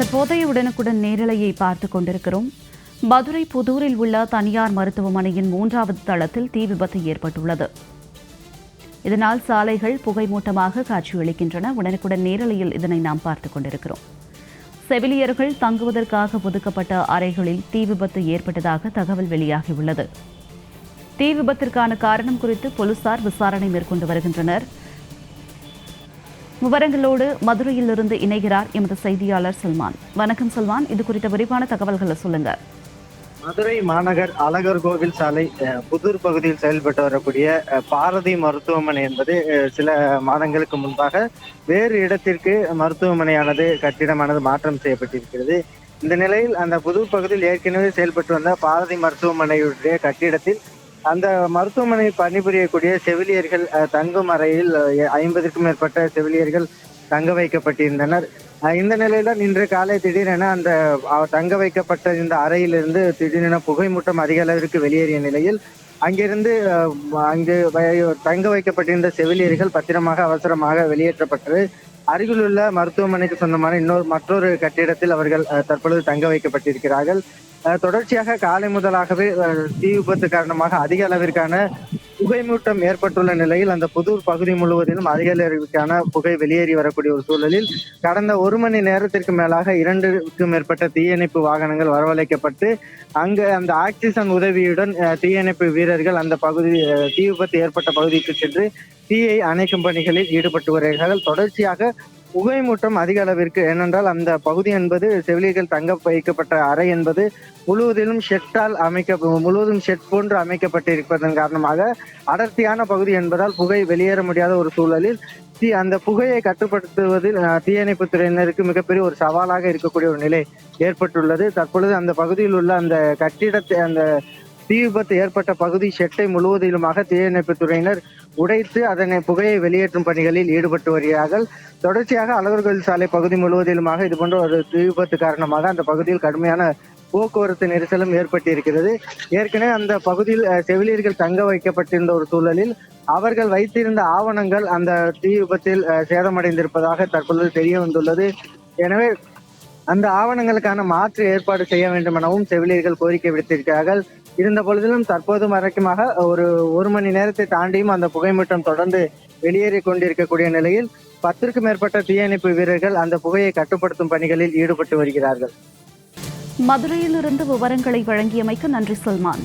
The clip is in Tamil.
தற்போதைய உடனுக்குடன் நேரலையை பார்த்துக் கொண்டிருக்கிறோம். மதுரை புதூரில் உள்ள தனியார் மருத்துவமனையின் மூன்றாவது தளத்தில் தீ விபத்து ஏற்பட்டுள்ளது. இதனால் சாலைகள் புகைமூட்டமாக காட்சியளிக்கின்றன. உடனுக்குடன் நேரலையில் இதனை நாம் பார்த்துக் கொண்டிருக்கிறோம். செவிலியர்கள் தங்குவதற்காக ஒதுக்கப்பட்ட அறைகளில் தீ விபத்து ஏற்பட்டதாக தகவல் வெளியாகியுள்ளது. தீ விபத்திற்கான காரணம் குறித்து போலீசார் விசாரணை மேற்கொண்டு வருகின்றனர். விவரங்களோடு மதுரையிலிருந்து இணைகிறார் எமது செய்தியாளர் சல்மான். வணக்கம் சல்மான். இது குறித்த விரிவான தகவல்களை சொல்லுங்க. மதுரை மாநகர் அழகர் கோவில் சாலை அஹ், புதூர் பகுதியில் செயல்பட்டு வரக்கூடிய பாரதி மருத்துவமனை என்பது சில மாதங்களுக்கு முன்பாக வேறு இடத்திற்கு மருத்துவமனையானது கட்டிடமானது மாற்றம் செய்யப்பட்டிருக்கிறது. இந்த நிலையில் அந்த புதூர் பகுதியில் ஏற்கனவே செயல்பட்டு வந்த பாரதி மருத்துவமனையுடைய கட்டிடத்தில் அந்த மருத்துவமனை பணிபுரியக்கூடிய செவிலியர்கள் தங்கும் அறையில் ஐம்பதுக்கும் மேற்பட்ட செவிலியர்கள் தங்க வைக்கப்பட்டிருந்தனர். அஹ் இந்த நிலையில இன்று காலை திடீரென அந்த தங்க வைக்கப்பட்ட இந்த அறையிலிருந்து திடீரென புகைமூட்டம் அதிக அளவிற்கு வெளியேறிய நிலையில் அங்கிருந்து அஹ், அங்கு தங்க வைக்கப்பட்டிருந்த செவிலியர்கள் பத்திரமாக அவசரமாக வெளியேற்றப்பட்டது அருகிலுள்ள மருத்துவமனைக்கு சொந்தமான இன்னொரு மற்றொரு கட்டிடத்தில் அவர்கள் அஹ், தற்பொழுது தங்க வைக்கப்பட்டிருக்கிறார்கள். தொடர்ச்சியாக காலை முதலாகவே தீ விபத்து காரணமாக அதிக அளவிற்கான புகைமூட்டம் ஏற்பட்டுள்ள நிலையில் அந்த புதூர் பகுதி முழுவதிலும் அதிக அளவிற்கான புகை வெளியேறி வரக்கூடிய ஒரு சூழலில் கடந்த ஒரு மணி நேரத்திற்கு மேலாக இரண்டுக்கும் மேற்பட்ட தீயணைப்பு வாகனங்கள் வரவழைக்கப்பட்டு அங்கு அந்த ஆக்சிஜன் உதவியுடன் தீயணைப்பு வீரர்கள் அந்த பகுதி தீ விபத்து ஏற்பட்ட பகுதிக்கு சென்று தீயை அணைக்கும் பணிகளில் ஈடுபட்டு வருகிறார்கள். தொடர்ச்சியாக புகைமூட்டம் அதிக அளவிற்கு ஏனென்றால் அந்த பகுதி என்பது செவிலியர்கள் தங்க வைக்கப்பட்ட அறை என்பது முழுவதிலும் ஷெட்டால் அமைக்க முழுவதும் ஷெட் போன்று அமைக்கப்பட்டிருப்பதன் காரணமாக அடர்த்தியான பகுதி என்பதால் புகை வெளியேற முடியாத ஒரு சூழலில் தீ அந்த புகையை கட்டுப்படுத்துவதில் தீயணைப்பு துறையினருக்கு மிகப்பெரிய ஒரு சவாலாக இருக்கக்கூடிய ஒரு நிலை ஏற்பட்டுள்ளது. தற்பொழுது அந்த பகுதியில் உள்ள அந்த கட்டிடத்தை அந்த தீ விபத்து ஏற்பட்ட பகுதி ஷெட்டை முழுவதிலுமாக தீயணைப்பு துறையினர் உடைத்து அதனை புகையை வெளியேற்றும் பணிகளில் ஈடுபட்டு வருகிறார்கள். தொடர்ச்சியாக அழகர்கள் சாலை பகுதி முழுவதிலுமாக இதுபோன்ற ஒரு தீ விபத்து காரணமாக அந்த பகுதியில் கடுமையான போக்குவரத்து நெரிசலும் ஏற்பட்டிருக்கிறது. ஏற்கனவே அந்த பகுதியில் செவிலியர்கள் தங்க வைக்கப்பட்டிருந்த ஒரு சூழலில் அவர்கள் வைத்திருந்த ஆவணங்கள் அந்த தீ விபத்தில் சேதமடைந்திருப்பதாக தற்பொழுது தெரிய வந்துள்ளது. எனவே அந்த ஆவணங்களுக்கான மாற்று ஏற்பாடு செய்ய வேண்டும் எனவும் செவிலியர்கள் கோரிக்கை விடுத்திருக்கிறார்கள். இருந்த பொழுதிலும் தற்போது வரைக்குமாக ஒரு ஒரு மணி நேரத்தை தாண்டியும் அந்த புகைமூட்டம் தொடர்ந்து வெளியேறி கொண்டிருக்கக்கூடிய நிலையில் பத்திற்கும் மேற்பட்ட தீயணைப்பு வீரர்கள் அந்த புகையை கட்டுப்படுத்தும் பணிகளில் ஈடுபட்டு வருகிறார்கள். மதுரையிலிருந்து விவரங்களை வழங்கியமைக்கு நன்றி சல்மான்.